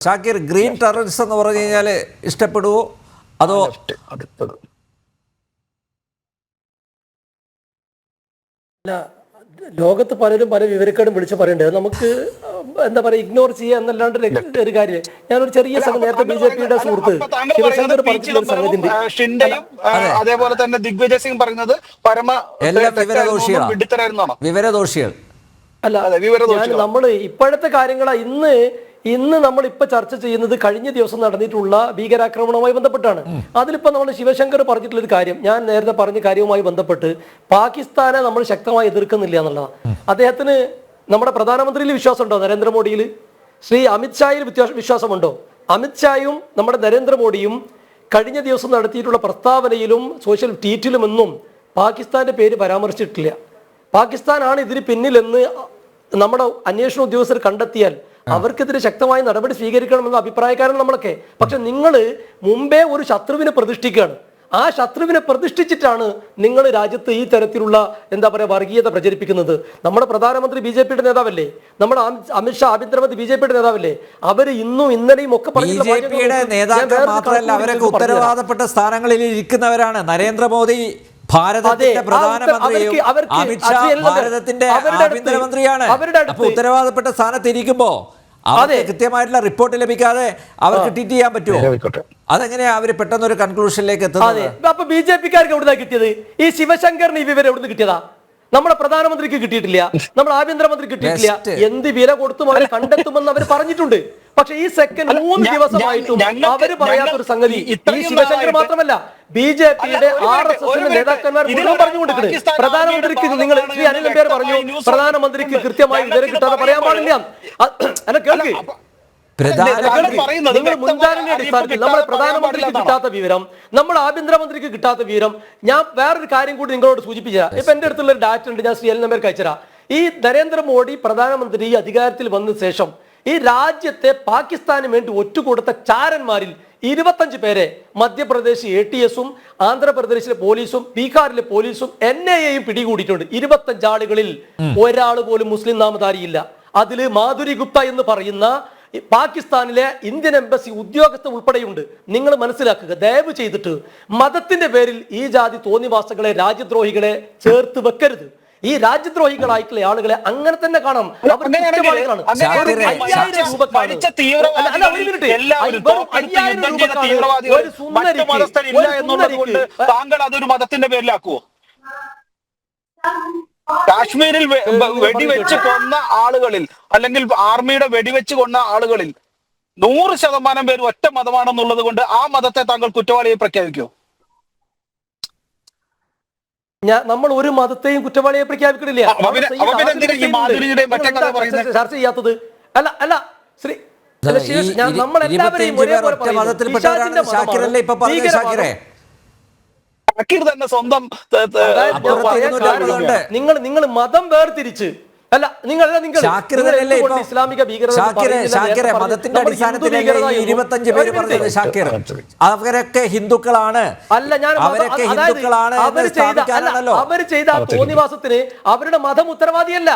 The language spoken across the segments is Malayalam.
ഷാക്കിർ ഗ്രീൻ ടെററിസ്റ്റ് എന്ന് പറഞ്ഞു കഴിഞ്ഞാൽ ഇഷ്ടപ്പെടുവോ? അതോ അല്ല ലോകത്ത് പലരും പല വിവരക്കേടും വിളിച്ച് പറയണ്ടേ. നമുക്ക് എന്താ പറയുക ഇഗ്നോർ ചെയ്യുക എന്നല്ലാണ്ട് ഒരു- ഒരു കാര്യം. ഞാനൊരു ചെറിയ സംഘം നേരത്തെ ബി ജെ പിയുടെ സുഹൃത്ത് ശിവശങ്കർ പറഞ്ഞിട്ടുള്ള അതേപോലെ തന്നെ ദിഗ്വിജയ് സിംഗ് പറയുന്നത് പരമ വിവരദോഷികളാണ് വിവരദോഷികൾ. അല്ല അതെ, വിവരദോഷികൾ. ഞാൻ നമ്മൾ ഇപ്പോഴത്തെ കാര്യങ്ങളാ ഇന്ന് ഇന്ന് നമ്മൾ ഇപ്പൊ ചർച്ച ചെയ്യുന്നത് കഴിഞ്ഞ ദിവസം നടന്നിട്ടുള്ള ഭീകരാക്രമണവുമായി ബന്ധപ്പെട്ടാണ്. അതിലിപ്പോ നമ്മൾ ശിവശങ്കർ പറഞ്ഞിട്ടുള്ള ഒരു കാര്യം ഞാൻ നേരത്തെ പറഞ്ഞ കാര്യവുമായി ബന്ധപ്പെട്ട് പാകിസ്ഥാനെ നമ്മൾ ശക്തമായി എതിർക്കുന്നില്ല എന്നുള്ളതാണ് അദ്ദേഹത്തിന് നമ്മുടെ പ്രധാനമന്ത്രിയിൽ വിശ്വാസമുണ്ടോ നരേന്ദ്രമോദിയിൽ? ശ്രീ അമിത്ഷായിൽ വിശ്വാ- വിശ്വാസമുണ്ടോ? അമിത്ഷായും നമ്മുടെ നരേന്ദ്രമോദിയും കഴിഞ്ഞ ദിവസം നടത്തിയിട്ടുള്ള പ്രസ്താവനയിലും സോഷ്യൽ ട്വീറ്റിലുമെന്നും പാകിസ്ഥാന്റെ പേര് പരാമർശിച്ചിട്ടില്ല. പാകിസ്ഥാനാണ് ഇതിന് പിന്നിലെന്ന് നമ്മുടെ അന്വേഷണ ഉദ്യോഗസ്ഥർ കണ്ടെത്തിയാൽ അവർക്കെതിരെ ശക്തമായ നടപടി സ്വീകരിക്കണമെന്ന അഭിപ്രായക്കാരാണ് നമ്മളൊക്കെ. പക്ഷെ നിങ്ങൾ മുമ്പേ ഒരു ശത്രുവിനെ പ്രതിഷ്ഠിക്കുകയാണ്. ആ ശത്രുവിനെ പ്രതിഷ്ഠിച്ചിട്ടാണ് നിങ്ങൾ രാജ്യത്ത് ഈ തരത്തിലുള്ള എന്താ പറയുക വർഗീയത പ്രചരിപ്പിക്കുന്നത്. നമ്മുടെ പ്രധാനമന്ത്രി ബി ജെ പിയുടെ നേതാവല്ലേ? നമ്മുടെ അമിത് അമിത്ഷാ ആഭ്യന്തരമന്ത്രി ബി ജെ പിയുടെ നേതാവല്ലേ? അവർ ഇന്നും ഇന്നലെയും ഒക്കെ നേതാക്കൾ മാത്രമല്ല അവരൊക്കെ ഉത്തരവാദപ്പെട്ട സ്ഥാനങ്ങളിൽ ഇരിക്കുന്നവരാണ് നരേന്ദ്രമോദി ഭാരതത്തിന്റെ പ്രധാനമന്ത്രിയും അമിത്ഷാ ഭാരതത്തിന്റെ ആഭ്യന്തരമന്ത്രിയാണ്. അപ്പൊ ഉത്തരവാദപ്പെട്ട സ്ഥാനത്ത് ഇരിക്കുമ്പോ അവർക്ക് അതെ. കൃത്യമായിട്ടുള്ള റിപ്പോർട്ട് ലഭിക്കാതെ അവർക്ക് ട്വീറ്റ് ചെയ്യാൻ പറ്റുമോ. അതെങ്ങനെയാ അവർ പെട്ടെന്ന് ഒരു കൺക്ലൂഷനിലേക്ക് എത്തുന്നത്? അപ്പൊ ബി ജെ പിക്കാർക്ക് എവിടുന്നാ കിട്ടിയത്? ഈ ശിവശങ്കറിന് ഈ വിവരം എവിടുന്ന് കിട്ടിയതാ? നമ്മുടെ പ്രധാനമന്ത്രിക്ക് കിട്ടിയിട്ടില്ല. നമ്മുടെ ആഭ്യന്തരമന്ത്രി കിട്ടിയിട്ടില്ല. എന്ത് വില കൊടുത്തും അവരെ കണ്ടെത്തുമെന്ന് അവർ പറഞ്ഞിട്ടുണ്ട്. പക്ഷെ ഈ സെക്കൻഡ് മൂന്ന് ദിവസമായിട്ടും അവർ പറയാത്ത ഒരു സംഗതി ഈ ശിവശങ്കർ മാത്രമല്ല ബി ജെ പിയുടെ ആർ എസ് എസ് എസിന്റെ നേതാക്കന്മാർ മുഴുവൻ പറഞ്ഞുകൊണ്ടിരിക്കുന്നത് പ്രധാനമന്ത്രിക്ക് നിങ്ങൾ ശ്രീ അനിൽ പേര് പറഞ്ഞു. പ്രധാനമന്ത്രിക്ക് കൃത്യമായി വിവരം കിട്ടാതെ പറയാൻ പാടില്ല. അല്ല കേൾക്ക്. നമ്മുടെ പ്രധാനമന്ത്രിക്ക്? കിട്ടാത്ത വിവരം നമ്മുടെ ആഭ്യന്തരമന്ത്രിക്ക് കിട്ടാത്ത വിവരം ഞാൻ വേറൊരു കാര്യം കൂടി നിങ്ങളോട് സൂചിപ്പിച്ചുതരാം ഇപ്പൊ എന്റെ അടുത്തുള്ള ഒരു ഡാറ്റ ഉണ്ട് ഞാൻ ശ്രീ എൽ നമ്പർക്ക് അയച്ചരാ ഈ നരേന്ദ്രമോദി പ്രധാനമന്ത്രി ഈ അധികാരത്തിൽ വന്ന ശേഷം ഈ രാജ്യത്തെ പാകിസ്ഥാന് വേണ്ടി ഒറ്റുകൊടുത്ത ചാരന്മാരിൽ ഇരുപത്തഞ്ച് പേരെ മധ്യപ്രദേശ് എ ടി എസും ആന്ധ്രാപ്രദേശിലെ പോലീസും ബീഹാറിലെ പോലീസും എൻ ഐ എയും പിടികൂടിയിട്ടുണ്ട്. ഇരുപത്തഞ്ച് ആളുകളിൽ ഒരാൾ പോലും മുസ്ലിം നാമധാരിയില്ല. അതിൽ മാധുരി ഗുപ്ത എന്ന് പറയുന്ന പാകിസ്ഥാനിലെ ഇന്ത്യൻ എംബസി ഉദ്യോഗസ്ഥ ഉൾപ്പെടെയുണ്ട്. നിങ്ങൾ മനസ്സിലാക്കുക ദയവ് ചെയ്തിട്ട് മതത്തിന്റെ പേരിൽ ഈ ജാതി തോന്നിവാസികളെ രാജ്യദ്രോഹികളെ ചേർത്ത് വെക്കരുത്. ഈ രാജ്യദ്രോഹികളായിട്ടുള്ള ആളുകളെ അങ്ങനെ തന്നെ കാണാം. അവർ തീവ്രവാദികൾ. താങ്കൾ അതൊരു മതത്തിന്റെ പേരിലാക്കുവോ? കാശ്മീരിൽ വെടിവെച്ച് കൊന്ന ആളുകളിൽ അല്ലെങ്കിൽ ആർമിയുടെ വെടിവെച്ച് കൊന്ന ആളുകളിൽ നൂറ് ശതമാനം പേര് ഒറ്റ മതമാണെന്നുള്ളത് കൊണ്ട് ആ മതത്തെ താങ്കൾ കുറ്റവാളിയെ പ്രഖ്യാപിക്കോ? ഞാൻ നമ്മൾ ഒരു മതത്തെയും കുറ്റവാളിയെ പ്രഖ്യാപിക്കണില്ല? ചർച്ച ചെയ്യാത്തത്. അല്ല അല്ല ശ്രീ അല്ല, അതെ, ഷാക്കിർ തന്നെ സ്വന്തം. നിങ്ങൾ നിങ്ങൾ മതം വേർതിരിച്ച് അല്ല നിങ്ങൾ അല്ല നിങ്ങൾ ഇസ്ലാമിക അവരൊക്കെ ഹിന്ദുക്കളാണ്. അല്ല ഞാൻ അവരൊക്കെ ഹിന്ദുക്കളാണ് അവർ അവർ ചെയ്ത അവർ ചെയ്ത തോന്നിവാസത്തിന് അവരുടെ മതം ഉത്തരവാദിയല്ല.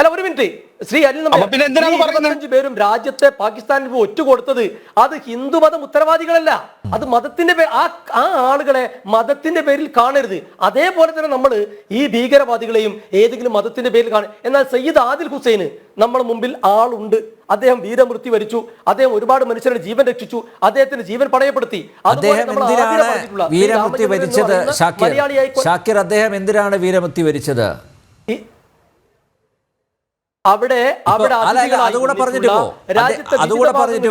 അല്ല ഒരു മിനിറ്റ്. ശ്രീ അനിൽ നമ്പർ, പിന്നെ എന്തിനാണ് ഈ പറയുന്നത്? 25 പേരും രാജ്യത്തെ പാകിസ്ഥാനിൽ ഒറ്റുകൊടുത്തത് അത് ഹിന്ദു മതം ഉത്തരവാദികളല്ല. അത് മതത്തിന്റെ ആ ആ ആളുകളെ മതത്തിന്റെ പേരിൽ കാണരുത്. അതേപോലെ തന്നെ നമ്മൾ ഈ ഭീകരവാദികളെയും ഏതെങ്കിലും മതത്തിന്റെ പേരിൽ കാണും എന്നാൽ സയ്യിദ് ആദിൽ ഹുസൈന് നമ്മുടെ മുമ്പിൽ ആളുണ്ട്. അദ്ദേഹം വീരമൃത്യു വരിച്ചു. അദ്ദേഹം ഒരുപാട് മനുഷ്യരുടെ ജീവൻ രക്ഷിച്ചു. അദ്ദേഹത്തിന് ജീവൻ പണയപ്പെടുത്തി. നമ്മൾ വീരമൃത്യു വരിച്ചത്? മലയാളിയായി ഷാക്കിർ അദ്ദേഹം എന്തിനാണ് വീരമൃത്യു വരിച്ചത്? അവിടെ അവിടെ അതുകൂടെ പറഞ്ഞിട്ട്. അതുകൂടെ പറഞ്ഞിട്ട്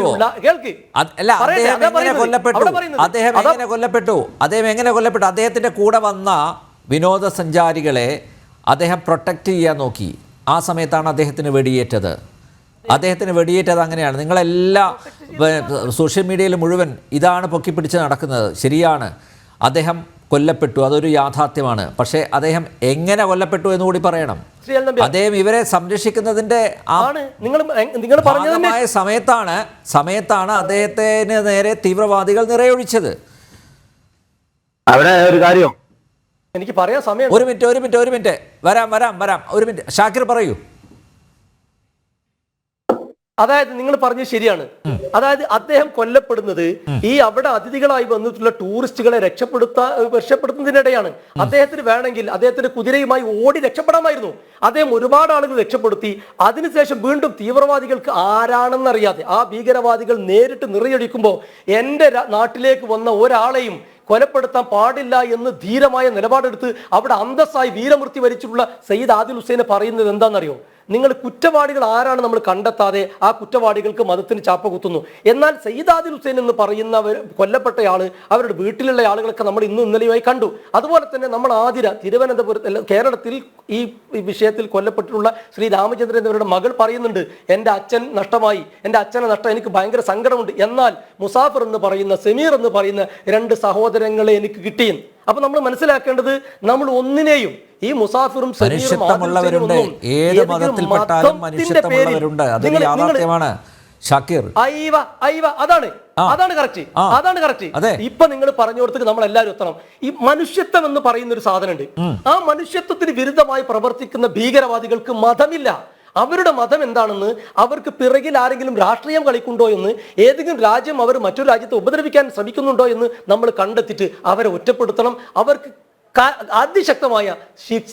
അല്ല അദ്ദേഹം എങ്ങനെ കൊല്ലപ്പെട്ടു? അദ്ദേഹം എങ്ങനെ കൊല്ലപ്പെട്ടു? അദ്ദേഹം എങ്ങനെ കൊല്ലപ്പെട്ടു? അദ്ദേഹത്തിന്റെ കൂടെ വന്ന വിനോദസഞ്ചാരികളെ അദ്ദേഹം പ്രൊട്ടക്റ്റ് ചെയ്യാൻ നോക്കി. ആ സമയത്താണ് അദ്ദേഹത്തിന് വെടിയേറ്റത്. അദ്ദേഹത്തിന് വെടിയേറ്റത് അങ്ങനെയാണ്. നിങ്ങളെല്ലാ സോഷ്യൽ മീഡിയയിൽ മുഴുവൻ ഇതാണ് പൊക്കിപ്പിടിച്ച് നടക്കുന്നത്. ശരിയാണ്. അദ്ദേഹം കൊല്ലപ്പെട്ടു. അതൊരു യാഥാർത്ഥ്യമാണ്. പക്ഷേ അദ്ദേഹം എങ്ങനെ കൊല്ലപ്പെട്ടു എന്ന് കൂടി പറയണം. അദ്ദേഹം ഇവരെ സംരക്ഷിക്കുന്നതിന്റെ ആണ്. നിങ്ങൾ നിങ്ങൾ പറഞ്ഞത് ഭാഗമായ സമയത്താണ് സമയത്താണ് അദ്ദേഹത്തിന് നേരെ തീവ്രവാദികൾ നിറയൊഴിച്ചത്. അവിടെ ഒരു കാര്യം. എനിക്ക് പറയാൻ സമയം ഒരു മിനിറ്റ് ഒരു മിനിറ്റ് ഒരു മിനിറ്റ്. വരാം വരാം വരാം. ഒരു മിനിറ്റ്. ഷാക്കിർ പറയൂ. അതായത് നിങ്ങൾ പറഞ്ഞത് ശരിയാണ്. അതായത് അദ്ദേഹം കൊല്ലപ്പെടുന്നത് ഈ അവിടെ അതിഥികളായി വന്നിട്ടുള്ള ടൂറിസ്റ്റുകളെ രക്ഷപ്പെടുത്താ രക്ഷപ്പെടുത്തുന്നതിനിടെയാണ്. അദ്ദേഹത്തിന് വേണമെങ്കിൽ അദ്ദേഹത്തിന്റെ കുതിരയുമായി ഓടി രക്ഷപ്പെടാമായിരുന്നു. അദ്ദേഹം ഒരുപാട് ആളുകൾ രക്ഷപ്പെടുത്തി. അതിനുശേഷം വീണ്ടും തീവ്രവാദികൾക്ക് ആരാണെന്നറിയാതെ ആ ഭീകരവാദികൾ നേരിട്ട് നിറയൊഴിക്കുമ്പോൾ എന്റെ നാട്ടിലേക്ക് വന്ന ഒരാളെയും കൊലപ്പെടുത്താൻ പാടില്ല എന്ന് ധീരമായ നിലപാടെടുത്ത് അവിടെ അന്തസ്സായി വീരമൃത്യു വരിച്ചിട്ടുള്ള സയ്യിദ് ആദിൽ ഹുസൈനെ പറയുന്നത് എന്താണെന്നറിയോ? നിങ്ങൾ കുറ്റവാളികൾ ആരാണ് നമ്മൾ കണ്ടെത്താതെ ആ കുറ്റവാളികൾക്ക് മതത്തിന് ചാപ്പ കുത്തുന്നു. എന്നാൽ സയ്യിദാദിൽ ഹുസൈൻ എന്ന് പറയുന്നവർ കൊല്ലപ്പെട്ടയാൾ അവരുടെ വീട്ടിലുള്ള ആളുകളൊക്കെ നമ്മൾ ഇന്നും ഇന്നലെയുമായി കണ്ടു. അതുപോലെ തന്നെ നമ്മൾ ആതിര തിരുവനന്തപുരത്ത് കേരളത്തിൽ ഈ വിഷയത്തിൽ കൊല്ലപ്പെട്ടിട്ടുള്ള ശ്രീ രാമചന്ദ്രൻ എന്നിവരുടെ മകൾ പറയുന്നുണ്ട് എന്റെ അച്ഛൻ നഷ്ടമായി എന്റെ അച്ഛനെ നഷ്ടം എനിക്ക് ഭയങ്കര സങ്കടമുണ്ട്. എന്നാൽ മുസാഫർ എന്ന് പറയുന്ന സെമീർ എന്ന് പറയുന്ന രണ്ട് സഹോദരങ്ങളെ എനിക്ക് കിട്ടിയും അപ്പൊ നമ്മൾ മനസ്സിലാക്കേണ്ടത് നമ്മൾ ഒന്നിനെയും ഈ മുസാഫിറും മനുഷ്യത്വമുള്ളവരുണ്ട് ഏത് മതത്തിൽപ്പെട്ടാലും മനുഷ്യത്വമുള്ളവരുണ്ട്. അതൊരു യാഥാർത്ഥ്യമാണ്. ഷാക്കിർ. അയ്യവ അയ്യവ അതാണ്. അതാണ് കറക്റ്റ്. അതാണ് കറക്റ്റ്. ഇപ്പൊ നിങ്ങൾ പറഞ്ഞു കൊടുത്തിട്ട് നമ്മൾ എല്ലാവരും എത്തണം. ഈ മനുഷ്യത്വം എന്ന് പറയുന്ന ഒരു സാധനമുണ്ട് ആ മനുഷ്യത്വത്തിന് വിരുദ്ധമായി പ്രവർത്തിക്കുന്ന ഭീകരവാദികൾക്ക് മതമില്ല. അവരുടെ മതം എന്താണെന്ന് അവർക്ക് പിറകിൽ ആരെങ്കിലും രാഷ്ട്രീയം കളിക്കുന്നുണ്ടോ എന്ന് ഏതെങ്കിലും രാജ്യം അവർ മറ്റൊരു രാജ്യത്തെ ഉപദ്രവിക്കാൻ ശ്രമിക്കുന്നുണ്ടോ എന്ന് നമ്മൾ കണ്ടെത്തിയിട്ട് അവരെ ഒറ്റപ്പെടുത്തണം. അവർക്ക് അതിശക്തമായ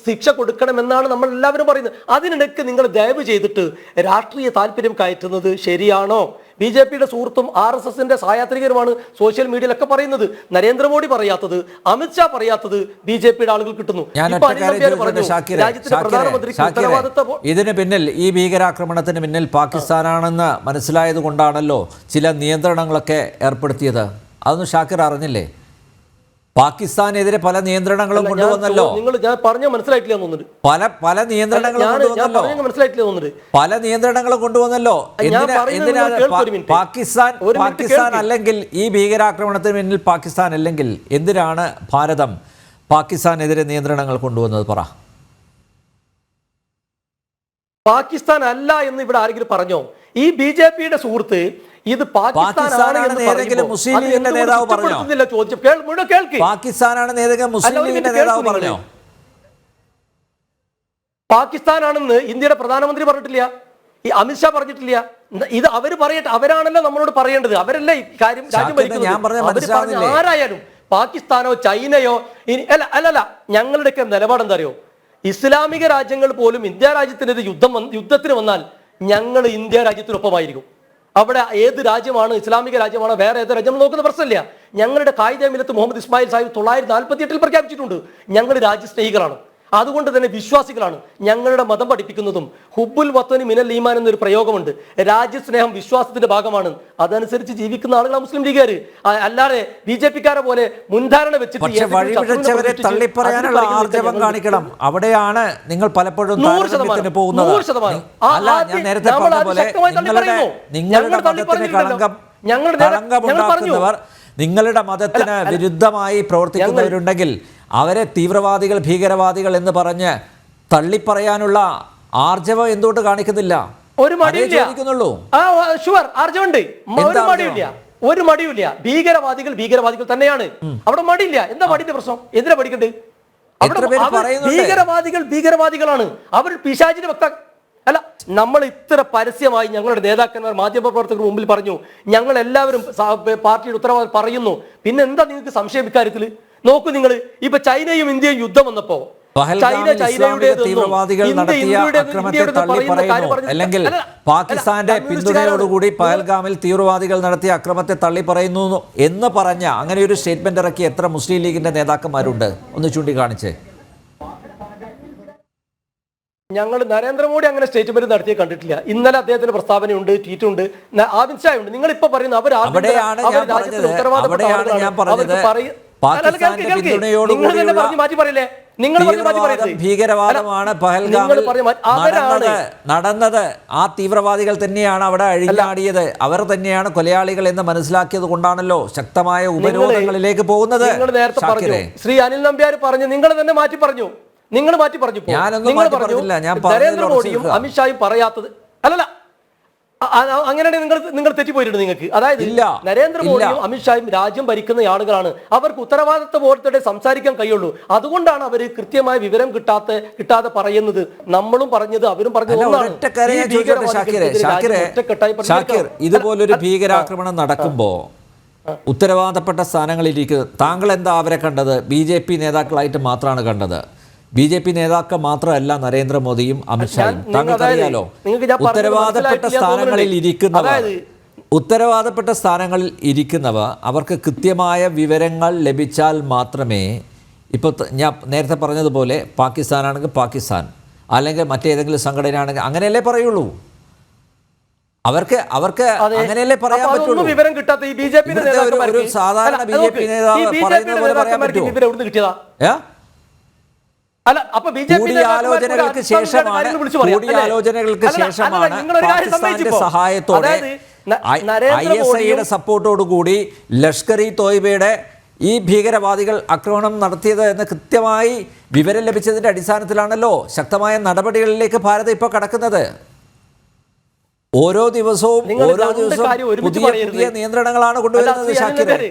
ശിക്ഷ കൊടുക്കണമെന്നാണ് നമ്മൾ എല്ലാവരും പറയുന്നത്. അതിനിടയ്ക്ക് നിങ്ങൾ ദയവ് ചെയ്തിട്ട് രാഷ്ട്രീയ താല്പര്യം കയറ്റുന്നത് ശരിയാണോ? ബി ജെ പിയുടെ സുഹൃത്തും ആർ എസ് എസിന്റെ സഹായാത്രികരുമാണ് സോഷ്യൽ മീഡിയയിലൊക്കെ പറയുന്നത്. നരേന്ദ്രമോദി പറയാത്തത് അമിത്ഷാ പറയാത്തത് ബി ജെ പിയുടെ ആളുകൾ കിട്ടുന്നു. രാജ്യത്തിന്റെ ഇതിന് പിന്നിൽ ഈ ഭീകരാക്രമണത്തിന് പിന്നിൽ പാകിസ്ഥാനാണെന്ന് മനസ്സിലായത് കൊണ്ടാണല്ലോ ചില നിയന്ത്രണങ്ങളൊക്കെ ഏർപ്പെടുത്തിയത്. അതൊന്നും ഷാക്കിർ അറിഞ്ഞില്ലേ? പാകിസ്ഥാനെതിരെ പല നിയന്ത്രണങ്ങളും കൊണ്ടുവന്നല്ലോ. നിങ്ങൾ ഞാൻ പറഞ്ഞ മനസ്സിലായിട്ടില്ല തോന്നുന്നുണ്ട്. പല പല നിയന്ത്രണങ്ങളും കൊണ്ടുവന്നല്ലോ. മനസ്സിലായിട്ടില്ല തോന്നുന്നുണ്ട്. പല നിയന്ത്രണങ്ങളും കൊണ്ടുവന്നല്ലോ. പാകിസ്ഥാൻ പാകിസ്ഥാൻ അല്ലെങ്കിൽ ഈ ഭീകരാക്രമണത്തിന് പിന്നിൽ പാകിസ്ഥാൻ അല്ലെങ്കിൽ എന്തിനാണ് ഭാരതം പാകിസ്ഥാനെതിരെ നിയന്ത്രണങ്ങൾ കൊണ്ടുവന്നത് പറ. പാകിസ്ഥാൻ അല്ല എന്ന് ഇവിടെ ആരെങ്കിലും പറഞ്ഞോ? ഈ ബി ജെ പിയുടെ സുഹൃത്ത് ഇത് പാകിസ്ഥാനാണ് പാകിസ്ഥാനാണെന്ന് എന്ന് ഏതെങ്കിലും മുസ്ലിം ലീഗിന്റെ നേതാവ് പറഞ്ഞോ? ചോദിച്ചു കേൾക്ക്. പാകിസ്ഥാനാണെന്ന് ഏതെങ്കിലും അല്ല, മുസ്ലിം ലീഗിന്റെ നേതാവ് കേൾക്കൂ പറഞ്ഞോ? പാകിസ്ഥാനാണെന്ന് ഇന്ത്യയുടെ പ്രധാനമന്ത്രി പറഞ്ഞിട്ടില്ല. ഈ അമിത്ഷാ പറഞ്ഞിട്ടില്ല. ഇത് അവർ പറയട്ടെ അവരാണല്ലോ നമ്മളോട് പറയേണ്ടത്. അവരല്ലേ കാര്യം രാജ്യം ഭരിക്കുന്നത്? ആരായാലും പാകിസ്ഥാനോ ചൈനയോ ഇനി അല്ല അല്ലല്ല ഞങ്ങളുടെ ഒക്കെ നിലപാടെന്താ അറിയോ ഇസ്ലാമിക രാജ്യങ്ങൾ പോലും ഇന്ത്യ രാജ്യത്തിനെതിരെ യുദ്ധം യുദ്ധത്തിന് വന്നാൽ ഞങ്ങൾ ഇന്ത്യ രാജ്യത്തിനൊപ്പമായിരിക്കും. അവിടെ ഏത് രാജ്യമാണ് ഇസ്ലാമിക രാജ്യമാണോ വേറെ ഏത് രാജ്യം നോക്കുന്ന പ്രശ്നമില്ല. ഞങ്ങളുടെ കായിക മിലത്ത് മുഹമ്മദ് ഇസ്മായിൽ സാഹിബ് തൊള്ളായിരത്തി നാൽപ്പത്തി എട്ടിൽ പ്രഖ്യാപിച്ചിട്ടുണ്ട്. ഞങ്ങൾ രാജ്യസ്നേഹികളാണ്. അതുകൊണ്ട് തന്നെ വിശ്വാസികളാണ് ഞങ്ങളുടെ മതം പഠിപ്പിക്കുന്നതും ഹുബുൽ വത്തോനി മിനൽ ഈമാൻ എന്നൊരു പ്രയോഗമുണ്ട് രാജ്യസ്നേഹം വിശ്വാസത്തിന്റെ ഭാഗമാണ് അതനുസരിച്ച് ജീവിക്കുന്ന ആളുകളാണ് മുസ്ലിം ലീഗുകാർ അല്ലാതെ ബി ജെ പിക്കാരെ പോലെ മുൻധാരണ വെച്ചിട്ട് തള്ളിപ്പറയാനുള്ള ആർജവം കാണിക്കണം അവിടെയാണ് നിങ്ങൾ പലപ്പോഴും നൂറ് ശതമാനം. നൂറ് ശതമാനം. നമ്മൾ. നിങ്ങളുടെ ഞങ്ങൾ പറഞ്ഞു. നിങ്ങളുടെ മതത്തിന്. വിരുദ്ധമായി പ്രവർത്തിക്കുന്നവരുണ്ടെങ്കിൽ അവരെ തീവ്രവാദികൾ ഭീകരവാദികൾ എന്ന് പറഞ്ഞ് തള്ളിപ്പറയാനുള്ള ആർജവം എന്തുകൊണ്ട് കാണിക്കുന്നില്ല? ഒരു മടിയില്ല ആ ഷുവർ ആർജവുണ്ട് ഒരു മടിയില്ല ഒരു മടിയില്ല ഭീകരവാദികൾ ഭീകരവാദികൾ തന്നെയാണ്. അവിടെ മടിയില്ല. എന്താ മടിന്റെ പ്രശ്നം? എന്തിനാ പഠിക്കണ്ടേ? ഭീകരവാദികൾ ഭീകരവാദികളാണ്. അവർ പിശാചിന്റെ വക്ത അല്ല നമ്മൾ ഇത്ര പരസ്യമായി ഞങ്ങളുടെ നേതാക്കന്മാർ മാധ്യമപ്രവർത്തകർ മുമ്പിൽ പറഞ്ഞു. ഞങ്ങൾ എല്ലാവരും പാർട്ടിയുടെ ഉത്തരവാദിത്വം പറയുന്നു. പിന്നെ എന്താ നിങ്ങൾക്ക് സംശയം ഇക്കാര്യത്തിൽ? നോക്കൂ നിങ്ങൾ ഇപ്പൊ ചൈനയും ഇന്ത്യയും യുദ്ധം വന്നപ്പോ ചൈന ചൈനയുടെ തീവ്രവാദികൾ നടത്തിയ അക്രമത്തെ തള്ളി പറയുന്നു അല്ലെങ്കിൽ പാകിസ്ഥാന്റെ പിന്തുണയോടുകൂടി പഹൽഗാമിൽ തീവ്രവാദികൾ നടത്തിയ അക്രമത്തെ തള്ളി പറയുന്നു എന്ന് പറഞ്ഞ അങ്ങനെ ഒരു സ്റ്റേറ്റ്മെന്റ് ഇറക്കി എത്ര മുസ്ലിം ലീഗിന്റെ നേതാക്കന്മാരുണ്ട്? ഒന്ന് ചൂണ്ടിക്കാണിച്ചേ. ഞങ്ങൾ നരേന്ദ്രമോദി അങ്ങനെ സ്റ്റേറ്റ്മെന്റ് നടത്തിയ കണ്ടിട്ടില്ല. ഇന്നലെ അദ്ദേഹത്തിന്റെ പ്രസ്താവനയുണ്ട് ട്വീറ്റ് ഉണ്ട് ന- അമിത് ഉണ്ട് നിങ്ങൾ ഇപ്പൊ പറയുന്ന അവർ അവിടെയാണ് ഞാൻ പറഞ്ഞത്. പാകിസ്ഥാന്റെ പിന്തുണയോടുകൂടിയുള്ള നിങ്ങൾ ഭീകരവാദമാണ് പഹൽഗാമിൽ നടന്നത്. നടന്നത്. ആ തീവ്രവാദികൾ തന്നെയാണ് അവിടെ അഴിഞ്ഞാടിയത്. അവർ തന്നെയാണ് കൊലയാളികൾ എന്ന് മനസ്സിലാക്കിയത് കൊണ്ടാണല്ലോ ശക്തമായ ഉപരോധങ്ങളിലേക്ക് പോകുന്നത്. ശ്രീ അനിൽ നമ്പ്യാർ പറഞ്ഞു. നിങ്ങൾ തന്നെ മാറ്റി പറഞ്ഞു. നിങ്ങൾ മാറ്റി പറഞ്ഞു. ഞാനൊന്നും പറഞ്ഞില്ല. ഞാൻ നരേന്ദ്രമോദിയും. അമിത്ഷായും പറയാത്തത് അങ്ങനെയാണെങ്കിൽ നിങ്ങൾ നിങ്ങൾ തെറ്റിപ്പോയിട്ടുണ്ട് നിങ്ങൾക്ക്. അതായത് ഇല്ല. നരേന്ദ്രമോദിയും. അമിത്ഷായും രാജ്യം ഭരിക്കുന്ന ആളുകളാണ്. അവർക്ക് ഉത്തരവാദിത്വ ബോധത്തോടെ സംസാരിക്കാൻ കഴിയുള്ളൂ. അതുകൊണ്ടാണ് അവർ കൃത്യമായ വിവരം കിട്ടാത്ത കിട്ടാതെ പറയുന്നത്. നമ്മളും പറഞ്ഞത് അവരും പറഞ്ഞത്. ഇതുപോലൊരു ഭീകരാക്രമണം നടക്കുമ്പോ ഉത്തരവാദപ്പെട്ട സ്ഥാനങ്ങളിരിക്കുക താങ്കൾ എന്താ അവരെ കണ്ടത്? ബി ജെ പി നേതാക്കളായിട്ട് മാത്രമാണ് കണ്ടത്. ബി ജെ പി നേതാക്കൾ മാത്രമല്ല നരേന്ദ്രമോദിയും അമിത്ഷായും താങ്കൾക്കറിയാലോ? ഉത്തരവാദപ്പെട്ട സ്ഥാനങ്ങളിൽ. ഇരിക്കുന്നവർ. ഉത്തരവാദപ്പെട്ട സ്ഥാനങ്ങളിൽ ഇരിക്കുന്നവർ അവർക്ക് കൃത്യമായ വിവരങ്ങൾ ലഭിച്ചാൽ മാത്രമേ ഇപ്പോൾ ഞാൻ നേരത്തെ പറഞ്ഞതുപോലെ പാകിസ്ഥാനാണെങ്കിൽ പാകിസ്ഥാൻ അല്ലെങ്കിൽ മറ്റേതെങ്കിലും സംഘടനയാണെങ്കിൽ അങ്ങനെയല്ലേ പറയുള്ളൂ? അവർക്ക് അവർക്ക് അങ്ങനെയല്ലേ പറയാൻ പറ്റുള്ളൂ? വിവരം കിട്ടാത്ത ഈ ബി ജെ പി ഒരു സാധാരണ ഒരു സാധാരണ BJP നേതാവ് പറയുന്നത് പോലെ പറയാൻ പറ്റുമോ? വിവരം എവിടുന്ന് കിട്ടിയതാ ഏ? അല്ല അപ്പൊ ബി ജെ പി കൂടിയാലോചനകൾക്ക് ശേഷമാണ്. കൂടിയാലോചനകൾക്ക് ശേഷമാണ് പാകിസ്ഥാന്റെ സഹായത്തോടെ ഐ എസ് ഐയുടെ സപ്പോർട്ടോടുകൂടി ലഷ്കർ ഇ തോയ്ബയുടെ ഈ ഭീകരവാദികൾ ആക്രമണം നടത്തിയത് എന്ന് കൃത്യമായി വിവരം ലഭിച്ചതിന്റെ അടിസ്ഥാനത്തിലാണല്ലോ ശക്തമായ നടപടികളിലേക്ക് ഭാരതം ഇപ്പോൾ കടക്കുന്നത്. ഓരോ ദിവസവും ഓരോ ദിവസവും പുതിയ പുതിയ നിയന്ത്രണങ്ങളാണ് കൊണ്ടുവരുന്നത് അനിൽകുമാർ,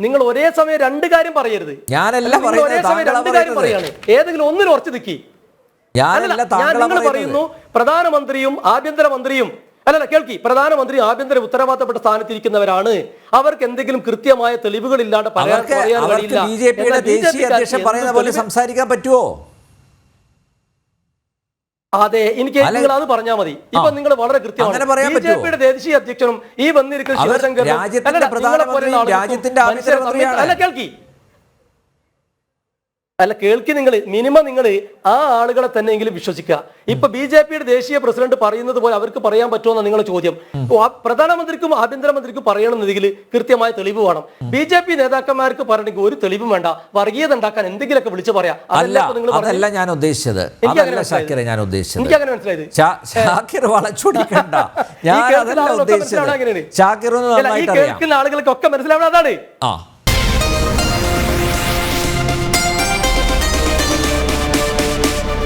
നിങ്ങൾ ഒരേ സമയം രണ്ട് കാര്യം പറയരുത്. ഞാനല്ല ഒരേ സമയം രണ്ട് കാര്യം പറയാണ്. ഏതെങ്കിലും ഒന്നിന് ഉറച്ചു നിൽക്കി ഞാൻ നിങ്ങൾ പറയുന്നു പ്രധാനമന്ത്രിയും ആഭ്യന്തരമന്ത്രിയും അല്ലല്ല കേൾക്കി പ്രധാനമന്ത്രി ആഭ്യന്തര ഉത്തരവാദിത്തപ്പെട്ട സ്ഥാനത്തിരിക്കുന്നവരാണ്. അവർക്ക് എന്തെങ്കിലും കൃത്യമായ തെളിവുകൾ ഇല്ലാണ്ട് പറയാൻ കഴിയില്ല. ബി ജെ പിയുടെ ദേശീയ അധ്യക്ഷൻ പറയുന്ന പോലെ സംസാരിക്കാൻ പറ്റുമോ അതെ എനിക്ക് നിങ്ങൾ അത് പറഞ്ഞാൽ മതി. ഇപ്പൊ നിങ്ങൾ വളരെ പറയാൻ ബി ജെ? പിയുടെ ദേശീയ അധ്യക്ഷനും ഈ വന്നിരിക്കുന്ന ശിവശങ്കർ രാജ്യത്തിന്റെ ആളുകൾക്കും അല്ല കേൾക്കി. അല്ല കേൾക്കി നിങ്ങൾ മിനിമം നിങ്ങൾ ആ ആളുകളെ തന്നെയെങ്കിലും വിശ്വസിക്കുക. ഇപ്പൊ ബി ജെ പിയുടെ ദേശീയ പ്രസിഡന്റ് പറയുന്നത് പോലെ അവർക്ക് പറയാൻ പറ്റുമെന്ന നിങ്ങളുടെ ചോദ്യം. പ്രധാനമന്ത്രിക്കും ആഭ്യന്തരമന്ത്രിക്കും പറയണമെന്നതിൽ കൃത്യമായ തെളിവ് വേണം. ബി ജെ പി നേതാക്കന്മാർക്ക് പറയണമെങ്കിൽ ഒരു തെളിവും വേണ്ട. വർഗീയത ഉണ്ടാക്കാൻ എന്തെങ്കിലുമൊക്കെ വിളിച്ചു പറയാം. അല്ല അതല്ല ഞാൻ ഉദ്ദേശിച്ചത്. മനസ്സിലായത്. ഷാക്കിറെ ഞാൻ ഉദ്ദേശിച്ചത്. എനിക്കങ്ങനെ മനസ്സിലായത് ഷാ- ഷാക്കിർ വളച്ചൊടിക്കണ്ട. ഞാൻ അതല്ല ഉദ്ദേശിച്ചത്. കേൾക്കുന്ന ആളുകൾക്കൊക്കെ മനസ്സിലാവണം അതാണ്. ആ.